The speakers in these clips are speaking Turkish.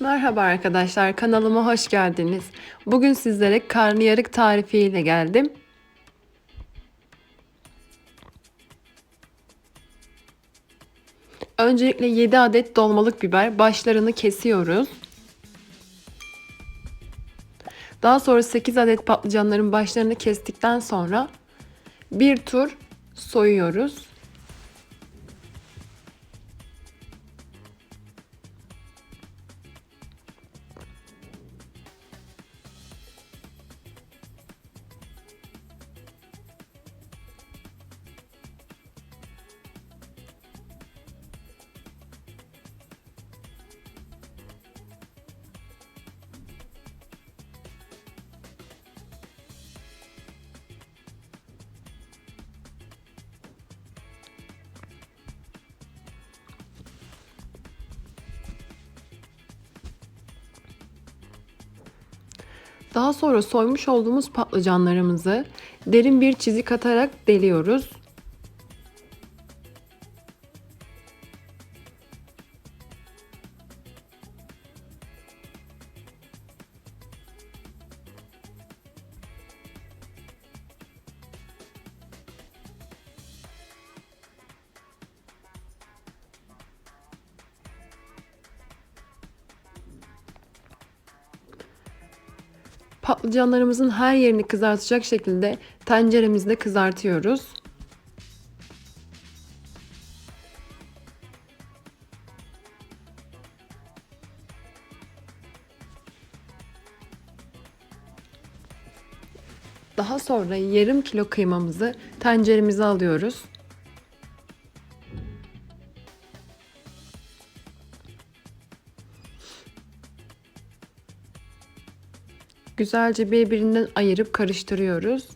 Merhaba arkadaşlar, kanalıma hoş geldiniz. Bugün sizlere karnıyarık tarifiyle geldim. Öncelikle 7 adet dolmalık biber başlarını kesiyoruz. Daha sonra 8 adet patlıcanların başlarını kestikten sonra bir tur soyuyoruz. Daha sonra soymuş olduğumuz patlıcanlarımızı derin bir çizik atarak deliyoruz. Patlıcanlarımızın her yerini kızartacak şekilde tenceremizde kızartıyoruz. Daha sonra yarım kilo kıymamızı tenceremize alıyoruz. Güzelce birbirinden ayırıp karıştırıyoruz.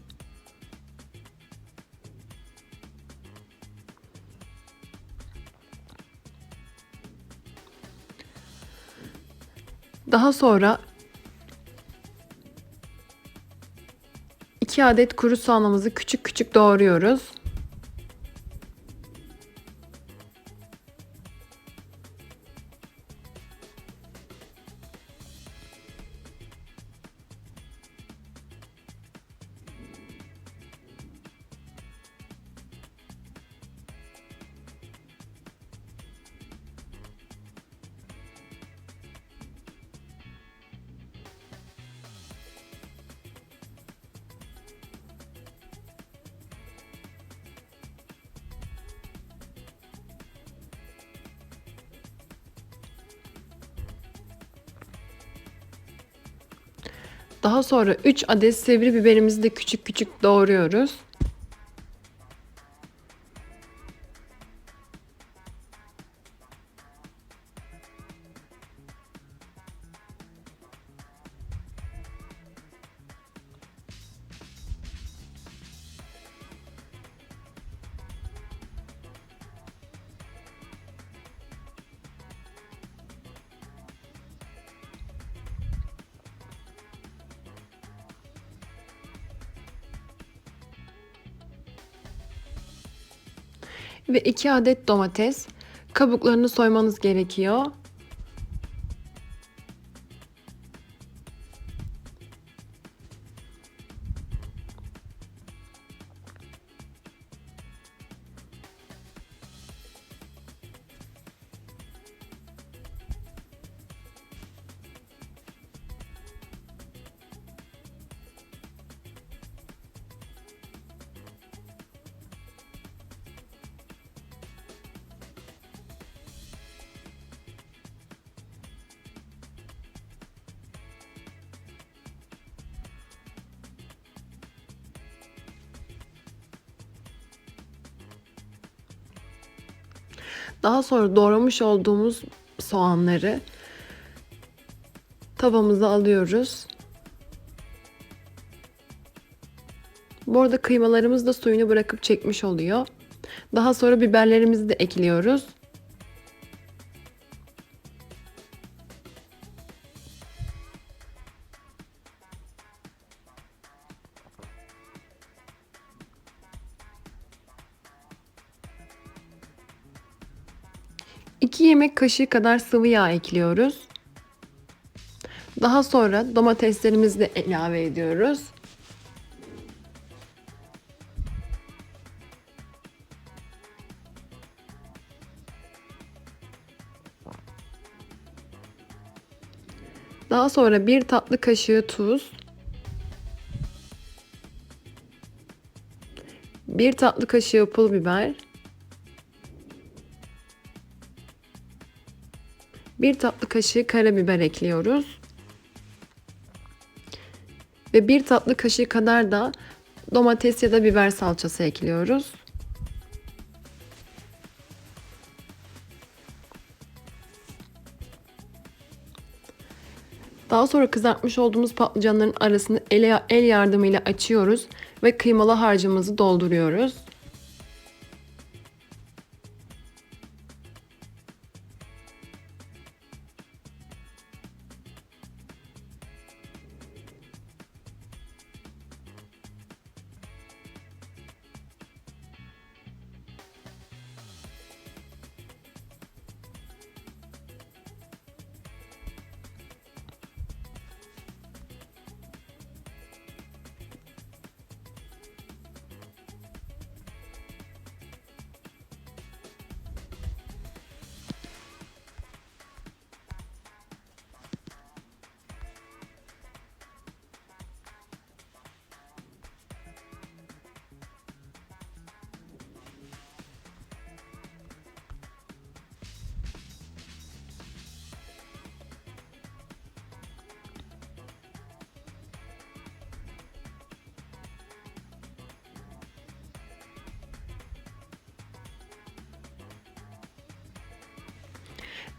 Daha sonra 2 adet kuru soğanımızı küçük küçük doğruyoruz. Daha sonra 3 adet sivri biberimizi de küçük küçük doğruyoruz. Ve 2 adet domates. Kabuklarını soymanız gerekiyor. Daha sonra doğramış olduğumuz soğanları tavamıza alıyoruz. Bu arada kıymalarımız da suyunu bırakıp çekmiş oluyor. Daha sonra biberlerimizi de ekliyoruz. İki yemek kaşığı kadar sıvı yağ ekliyoruz. Daha sonra domateslerimizi de ilave ediyoruz. Daha sonra bir tatlı kaşığı tuz, bir tatlı kaşığı pul biber, bir tatlı kaşığı karabiber ekliyoruz. Ve bir tatlı kaşığı kadar da domates ya da biber salçası ekliyoruz. Daha sonra kızartmış olduğumuz patlıcanların arasını el, el yardımıyla açıyoruz ve kıymalı harcımızı dolduruyoruz.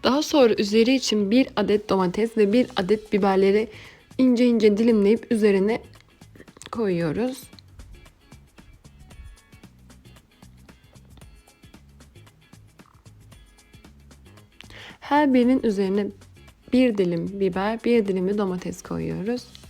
Daha sonra üzeri için bir adet domates ve bir adet biberleri ince ince dilimleyip üzerine koyuyoruz. Her birinin üzerine bir dilim biber, bir dilim de domates koyuyoruz.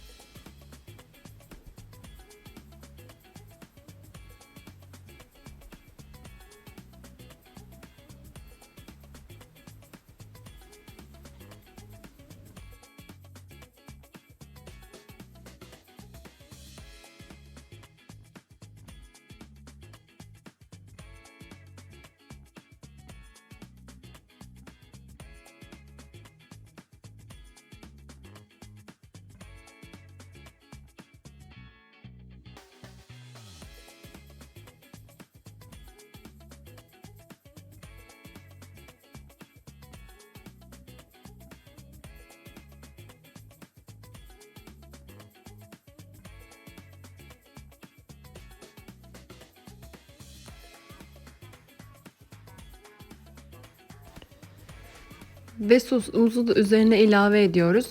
Ve sosumuzu da üzerine ilave ediyoruz.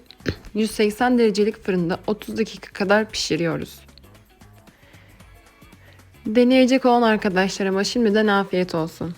180 derecelik fırında 30 dakika kadar pişiriyoruz. Deneyecek olan arkadaşlarıma şimdiden afiyet olsun.